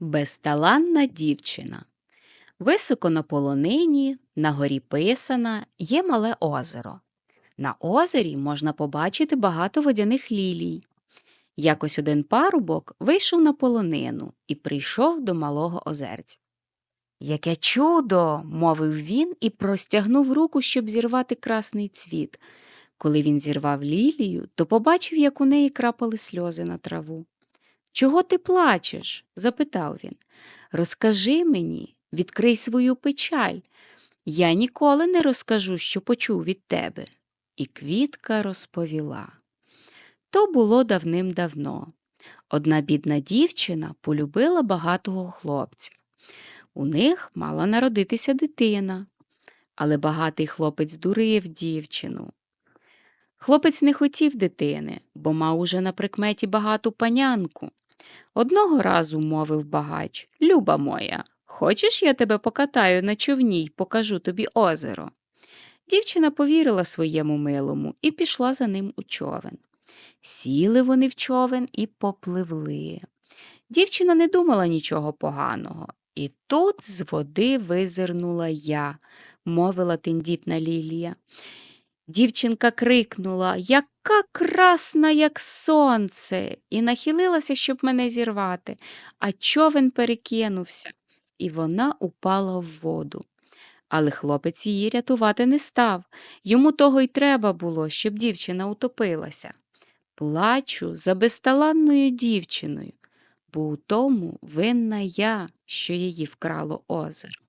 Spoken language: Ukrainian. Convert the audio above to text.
Безталанна дівчина. Високо на полонині, на горі Писана, є мале озеро. На озері можна побачити багато водяних лілій. Якось один парубок вийшов на полонину і прийшов до малого озерця. Яке чудо! мовив він і простягнув руку, щоб зірвати красний цвіт. Коли він зірвав лілію, то побачив, як у неї крапали сльози на траву. Чого ти плачеш? запитав він. Розкажи мені, відкрий свою печаль. Я ніколи не розкажу, що почув від тебе. І квітка розповіла. То було давним-давно. Одна бідна дівчина полюбила багатого хлопця. У них мала народитися дитина, але багатий хлопець дурив дівчину. Хлопець не хотів дитини, бо мав уже на прикметі багату панянку. Одного разу мовив багач Люба моя, хочеш, я тебе покатаю на човні й покажу тобі озеро? Дівчина повірила своєму милому і пішла за ним у човен. Сіли вони в човен і попливли. Дівчина не думала нічого поганого. І тут з води визирнула я, мовила тендітна Лілія. Дівчинка крикнула Яка красна, як сонце, і нахилилася, щоб мене зірвати, а човен перекинувся, і вона упала в воду. Але хлопець її рятувати не став. Йому того й треба було, щоб дівчина утопилася. Плачу за безталанною дівчиною, бо у тому винна я, що її вкрало озеро.